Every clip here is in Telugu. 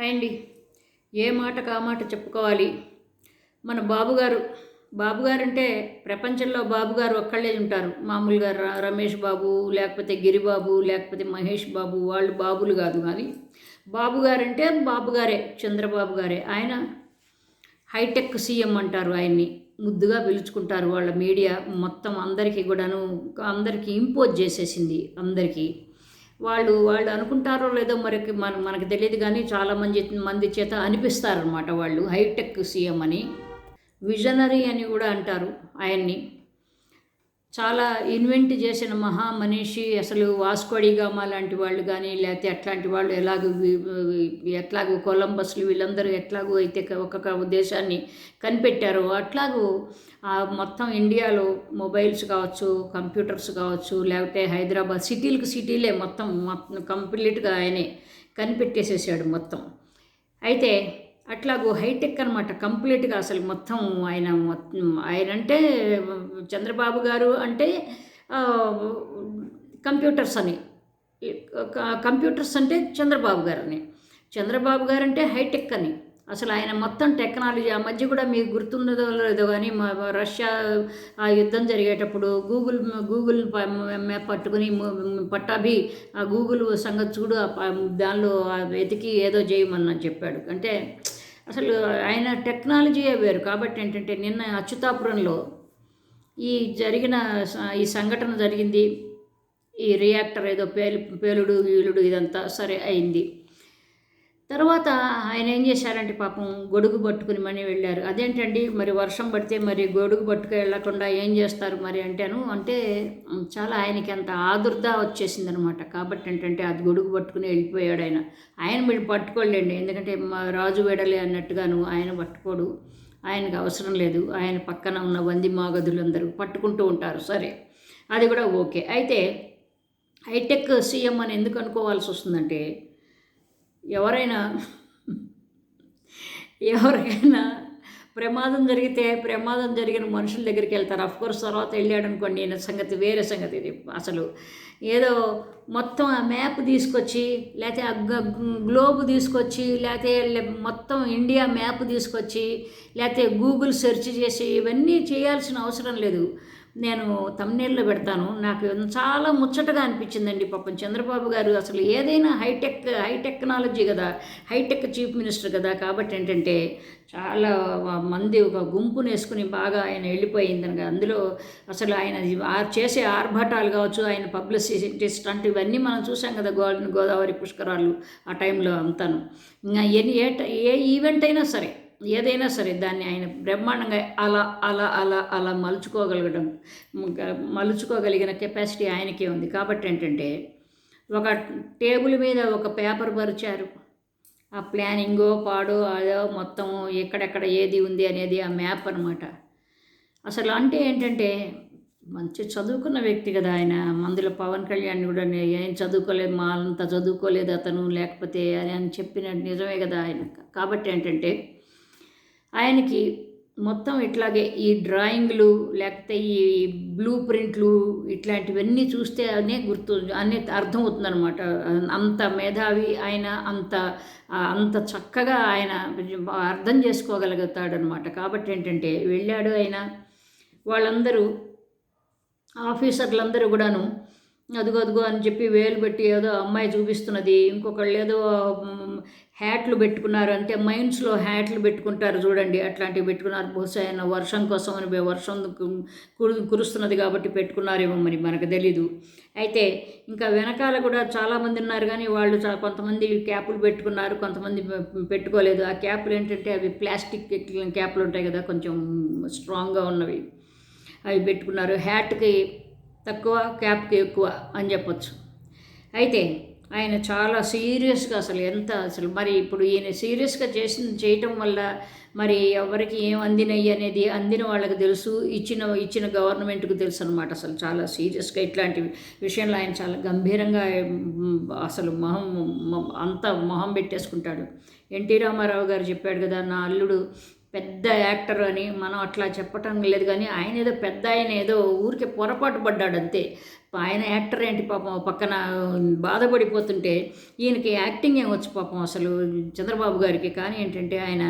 హాయ్ అండి ఏ మాట కా మాట చెప్పుకోవాలి? మన బాబుగారు బాబుగారు అంటే ప్రపంచంలో బాబుగారు ఒక్కళ్ళే ఉంటారు. మామూలుగా రమేష్ బాబు లేకపోతే గిరిబాబు లేకపోతే మహేష్ బాబు వాళ్ళు బాబులు కాదు కానీ బాబుగారు అంటే బాబుగారే చంద్రబాబు గారే ఆయన హైటెక్ సీఎం అంటారు ఆయన్ని. ముద్దుగా పిలుచుకుంటారు వాళ్ళ మీడియా మొత్తం అందరికీ కూడాను అందరికీ ఇంపోజ్ చేసేసింది అందరికీ. వాళ్ళు వాళ్ళు అనుకుంటారో లేదో మరికి మన మనకు తెలియదు కానీ చాలామంది మంది చేత అనిపిస్తారనమాట వాళ్ళు. హైటెక్ సీఎం అని. విజనరీ అని కూడా అంటారు ఆయన్ని. చాలా ఇన్వెంట్ చేసిన మహా మనిషి అసలు వాస్కోడిగామా లాంటి వాళ్ళు కానీ లేకపోతే అట్లాంటి వాళ్ళు ఎలాగో ఎట్లాగో కొలంబస్లు వీళ్ళందరూ ఎట్లాగో అయితే ఒక్కొక్క దేశాన్ని కనిపెట్టారో అట్లాగూ ఆ మొత్తం ఇండియాలో మొబైల్స్ కావచ్చు కంప్యూటర్స్ కావచ్చు లేకపోతే హైదరాబాద్ సిటీలకు సిటీలే మొత్తం మొత్తం కంప్లీట్గా ఆయనే కనిపెట్టేసేసాడు మొత్తం. అయితే అట్లాగో హైటెక్ అనమాట కంప్లీట్గా అసలు మొత్తం ఆయన ఆయన అంటే చంద్రబాబు గారు అంటే కంప్యూటర్స్ అని. కంప్యూటర్స్ అంటే చంద్రబాబు గారు అని చంద్రబాబు గారు అంటే హైటెక్ అని. అసలు ఆయన మొత్తం టెక్నాలజీ ఆ మధ్య కూడా మీకు గుర్తుండదో లేదో కానీ మా రష్యా ఆ యుద్ధం జరిగేటప్పుడు గూగుల్ గూగుల్ మ్యాప్ పట్టుకుని పట్టాభి ఆ గూగుల్ సంగతి చూడు దానిలో వెతికి ఏదో చేయమని చెప్పాడు. అంటే అసలు ఆయన టెక్నాలజీయే వేరు. కాబట్టి ఏంటంటే నిన్న అచ్యుతాపురంలో ఈ జరిగిన ఈ సంఘటన జరిగింది. ఈ రియాక్టర్ ఏదో పేలు పేలుడు వీలుడు ఇదంతా సరే అయింది. తర్వాత ఆయన ఏం చేశారంటే పాపం గొడుగు పట్టుకుని మని వెళ్ళారు. అదేంటండి? మరి వర్షం పడితే మరి గొడుగు పట్టుకు వెళ్ళకుండా ఏం చేస్తారు మరి అంటేను? అంటే చాలా ఆయనకి అంత ఆదుర్ద వచ్చేసింది అనమాట కాబట్టి ఏంటంటే అది గొడుగు పట్టుకుని వెళ్ళిపోయాడు ఆయన. ఆయన మీరు పట్టుకోలేండి. ఎందుకంటే మా రాజు వెడలే అన్నట్టుగాను ఆయన పట్టుకోడు. ఆయనకు అవసరం లేదు. ఆయన పక్కన ఉన్న వంది మాగధులందరూ పట్టుకుంటూ ఉంటారు. సరే అది కూడా ఓకే. అయితే హైటెక్ సీఎం అని ఎందుకు అనుకోవాల్సి వస్తుందంటే ఎవరైనా ఎవరికైనా ప్రమాదం జరిగితే ప్రమాదం జరిగిన మనుషుల దగ్గరికి వెళ్తారు. అఫ్ కోర్స్ తర్వాత వెళ్ళాడు అనుకోండి సంగతి వేరే సంగతి ఇది అసలు. ఏదో మొత్తం ఆ మ్యాప్ తీసుకొచ్చి లేకపోతే ఆ గ్లోబ్ తీసుకొచ్చి లేకపోతే మొత్తం ఇండియా మ్యాప్ తీసుకొచ్చి లేకపోతే గూగుల్ సెర్చ్ చేసి ఇవన్నీ చేయాల్సిన అవసరం లేదు. నేను తమ్నేల్లో పెడతాను. నాకు చాలా ముచ్చటగా అనిపించిందండి పాపం. చంద్రబాబు గారు అసలు ఏదైనా హైటెక్ హై టెక్నాలజీ కదా హైటెక్ చీఫ్ మినిస్టర్ కదా కాబట్టి ఏంటంటే చాలా మంది ఒక గుంపును వేసుకుని బాగా ఆయన వెళ్ళిపోయింది అనగా అందులో అసలు ఆయన చేసే ఆర్భాటాలు కావచ్చు ఆయన పబ్లిసిటీ స్టంట్ ఇవన్నీ మనం చూసాం కదా గో గోదావరి పుష్కరాలు ఆ టైంలో అంతాను. ఇంకా ఎన్ని ఏ ఏ ఈవెంట్ అయినా సరే ఏదైనా సరే దాన్ని ఆయన బ్రహ్మాండంగా అలా అలా అలా అలా మలుచుకోగలగడం మలుచుకోగలిగిన కెపాసిటీ ఆయనకే ఉంది. కాబట్టి ఏంటంటే ఒక టేబుల్ మీద ఒక పేపర్ పరిచారు ఆ ప్లానింగో పాడో అదో మొత్తం ఎక్కడెక్కడ ఏది ఉంది అనేది ఆ మ్యాప్ అనమాట అసలు అంటే ఏంటంటే మంచి చదువుకున్న వ్యక్తి కదా ఆయన. మందుల పవన్ కళ్యాణ్ కూడా ఏం చదువుకోలేదు మా అంత చదువుకోలేదు అతను లేకపోతే అని అని చెప్పిన నిజమే కదా ఆయన. కాబట్టి ఏంటంటే ఆయనకి మొత్తం ఇట్లాగే ఈ డ్రాయింగ్లు లేకపోతే ఈ బ్లూ ప్రింట్లు ఇట్లాంటివన్నీ చూస్తే అనే గుర్తు అనే అర్థమవుతుందనమాట అంత మేధావి ఆయన అంత అంత చక్కగా ఆయన అర్థం చేసుకోగలుగుతాడనమాట కాబట్టి ఏంటంటే వెళ్ళాడు ఆయన వాళ్ళందరూ ఆఫీసర్లందరూ కూడాను అదుగో అదుగో అని చెప్పి వేలు పెట్టి ఏదో అమ్మాయి చూపిస్తున్నది ఇంకొకళ్ళు ఏదో హ్యాట్లు పెట్టుకున్నారు అంటే మైండ్స్లో హ్యాట్లు పెట్టుకుంటారు చూడండి. అట్లాంటివి పెట్టుకున్నారు. బహుశా ఆయన వర్షం కోసం అని వర్షం కురుస్తున్నది కాబట్టి పెట్టుకున్నారేమో మరి మనకు తెలీదు. అయితే ఇంకా వెనకాల కూడా చాలామంది ఉన్నారు కానీ వాళ్ళు చా కొంతమంది క్యాపులు పెట్టుకున్నారు కొంతమంది పెట్టుకోలేదు. ఆ క్యాపులు ఏంటంటే అవి ప్లాస్టిక్ క్యాపులు ఉంటాయి కదా కొంచెం స్ట్రాంగ్గా ఉన్నవి. అవి పెట్టుకున్నారు. హ్యాట్కి తక్కువ క్యాప్కి ఎక్కువ అని చెప్పొచ్చు. అయితే ఆయన చాలా సీరియస్గా అసలు ఎంత అసలు మరి ఇప్పుడు ఈయన సీరియస్గా చేసిన చేయటం వల్ల మరి ఎవరికి ఏం అందినవి అనేది అందిన వాళ్ళకి తెలుసు. ఇచ్చిన ఇచ్చిన గవర్నమెంట్కి తెలుసు అనమాట అసలు చాలా సీరియస్గా ఇట్లాంటి విషయంలో ఆయన చాలా గంభీరంగా అసలు మొహం అంత మొహం పెట్టేసుకుంటాడు. ఎన్టీ రామారావు గారు చెప్పాడు కదా నా అల్లుడు పెద్ద యాక్టర్ అని మనం అట్లా చెప్పటం లేదు కానీ ఆయన ఏదో పెద్ద ఆయన ఏదో ఊరికే పొరపాటు పడ్డాడు అంతే. ఆయన యాక్టర్ ఏంటి పాపం పక్కన బాధపడిపోతుంటే ఈయనకి యాక్టింగ్ ఏం వచ్చు పాపం అసలు చంద్రబాబు గారికి? కానీ ఏంటంటే ఆయన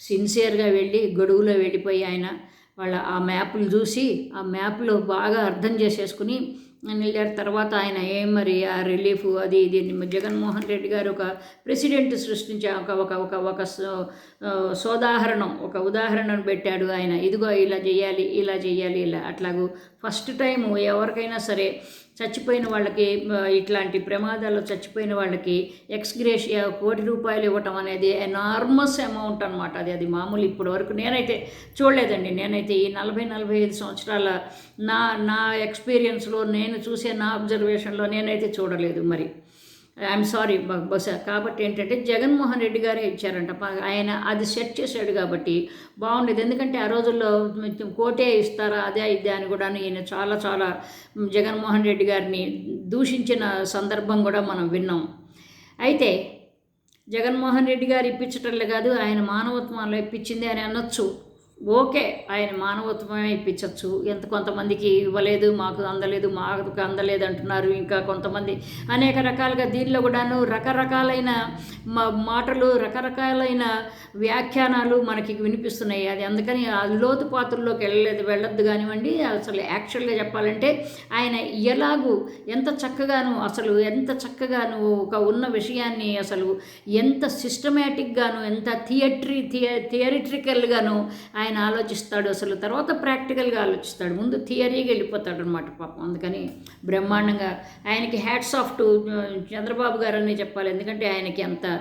సిన్సియర్గా వెళ్ళి గొడుగులో వెళ్ళిపోయి ఆయన వాళ్ళ ఆ మ్యాప్లు చూసి ఆ మ్యాప్లో బాగా అర్థం చేసేసుకుని వెళ్ళారు తర్వాత ఆయన ఏం మరి ఆ రిలీఫ్ అది ఇది జగన్మోహన్ రెడ్డి గారు ఒక ప్రెసిడెంట్ సృష్టించే ఒక ఒక ఒక ఒక సో- సోదాహరణం ఒక ఉదాహరణను పెట్టాడు ఆయన. ఇదిగో ఇలా చేయాలి ఇలా చేయాలి ఇలా. అట్లాగూ ఫస్ట్ టైము ఎవరికైనా సరే చచ్చిపోయిన వాళ్ళకి ఇట్లాంటి ప్రమాదాల్లో చచ్చిపోయిన వాళ్ళకి ఎక్స్గ్రేష్ కోటి రూపాయలు ఇవ్వటం అనేది ఎనార్మస్ అమౌంట్ అనమాట అది అది మామూలు ఇప్పటి వరకు నేనైతే చూడలేదండి. నేనైతే ఈ నలభై నలభై ఐదు సంవత్సరాల నా నా ఎక్స్పీరియన్స్లో నేను చూసే నా అబ్జర్వేషన్లో నేనైతే చూడలేదు మరి. ఐఎమ్ సారీ బహుశా. కాబట్టి ఏంటంటే జగన్మోహన్ రెడ్డి గారే ఇచ్చారంట. ఆయన అది సెట్ చేశాడు కాబట్టి బాగుండేది. ఎందుకంటే ఆ రోజుల్లో కోటే ఇస్తారా అదే ఇదే అని కూడా ఈయన చాలా చాలా జగన్మోహన్ రెడ్డి గారిని దూషించిన సందర్భం కూడా మనం విన్నాం. అయితే జగన్మోహన్ రెడ్డి గారు ఇప్పించటంలే కాదు ఆయన మానవత్వంలో ఇప్పించింది అని అనొచ్చు. ఓకే ఆయన మానవత్వమే ఇప్పించవచ్చు ఎంత కొంతమందికి ఇవ్వలేదు మాకు అందలేదు మాకు అందలేదు అంటున్నారు ఇంకా కొంతమంది. అనేక రకాలుగా దీనిలో కూడాను రకరకాలైన మా మాటలు రకరకాలైన వ్యాఖ్యానాలు మనకి వినిపిస్తున్నాయి. అది అందుకని ఆ లోతు పాత్రలోకి వెళ్ళలేదు వెళ్ళొద్దు కానివ్వండి. అసలు యాక్చువల్గా చెప్పాలంటే ఆయన ఎలాగూ ఎంత చక్కగాను అసలు ఎంత చక్కగాను ఒక ఉన్న విషయాన్ని అసలు ఎంత సిస్టమేటిక్గాను ఎంత థియేటరీ థియే థియరిట్రికల్గాను ఆయన ఆయన ఆలోచిస్తాడు అసలు. తర్వాత ప్రాక్టికల్గా ఆలోచిస్తాడు. ముందు థియరీగా వెళ్ళిపోతాడు అనమాట పాపం. అందుకని బ్రహ్మాండంగా ఆయనకి హ్యాట్స్ ఆఫ్ టు చంద్రబాబు గారు అని చెప్పాలి. ఎందుకంటే ఆయనకి అంత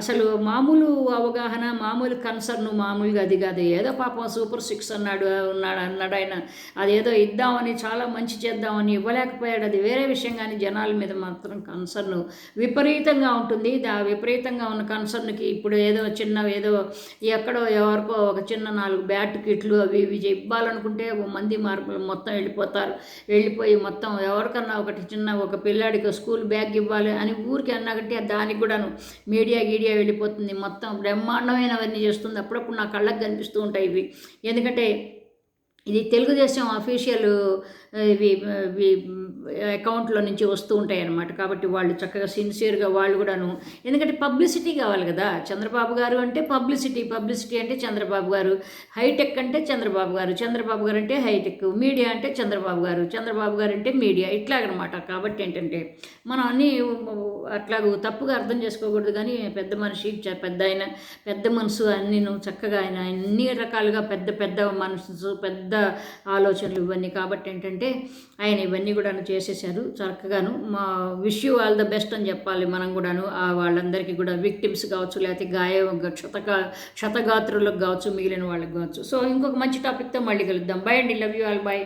అసలు మామూలు అవగాహన మామూలు కన్సర్న్ మామూలుగా అది కాదు. ఏదో పాపం సూపర్ సిక్స్ అన్నాడు ఉన్నాడు అన్నాడు ఆయన. అదేదో ఇద్దామని చాలా మంచి చేద్దామని ఇవ్వలేకపోయాడు. అది వేరే విషయం కానీ జనాల మీద మాత్రం కన్సర్న్ విపరీతంగా ఉంటుంది. ఆ విపరీతంగా ఉన్న కన్సర్న్కి ఇప్పుడు ఏదో చిన్న ఏదో ఎక్కడో ఎవరికో ఒక చిన్న నాలుగు బ్యాట్ కిట్లు అవి ఇవి ఇవ్వాలనుకుంటే మంది మార్పులు మొత్తం వెళ్ళిపోతారు. వెళ్ళిపోయి మొత్తం ఎవరికన్నా ఒకటి చిన్న ఒక పిల్లాడికి స్కూల్ బ్యాగ్ ఇవ్వాలి అని ఊరికి అన్నాకంటే దానికి కూడాను మీడియా గీడియా వెళ్ళిపోతుంది. మొత్తం బ్రహ్మాండమైనవన్నీ చేస్తుంది. అప్పుడప్పుడు నా కళ్ళకు కనిపిస్తూ ఉంటాయి ఇవి. ఎందుకంటే ఇది తెలుగుదేశం అఫీషియల్ ఇవి అకౌంట్లో నుంచి వస్తూ ఉంటాయి అన్నమాట కాబట్టి వాళ్ళు చక్కగా సిన్సియర్గా వాళ్ళు కూడాను ఎందుకంటే పబ్లిసిటీ కావాలి కదా. చంద్రబాబు గారు అంటే పబ్లిసిటీ పబ్లిసిటీ అంటే చంద్రబాబు గారు. హైటెక్ అంటే చంద్రబాబు గారు. చంద్రబాబు గారు అంటే హైటెక్ మీడియా అంటే చంద్రబాబు గారు. చంద్రబాబు గారు అంటే మీడియా ఇట్లాగనమాట. కాబట్టి ఏంటంటే మనం అన్నీ అట్లాగూ తప్పుగా అర్థం చేసుకోకూడదు. కానీ పెద్ద మనిషి పెద్ద ఆయన పెద్ద మనసు అన్నీ చక్కగా ఆయన అన్ని రకాలుగా పెద్ద పెద్ద మనసు పెద్ద ఆలోచనలు ఇవన్నీ. కాబట్టి ఏంటంటే ఆయన ఇవన్నీ కూడా చేసేసారు చక్కగాను. మా wish you all the best అని చెప్పాలి మనం కూడాను. ఆ వాళ్ళందరికీ కూడా విక్టిమ్స్ కావచ్చు లేకపోతే గాయం క్షతగా క్షతగాత్రులకు కావచ్చు మిగిలిన వాళ్ళకి కావచ్చు. సో ఇంకొక మంచి టాపిక్తో మళ్ళీ కలుద్దాం. బై అండి. Love you all by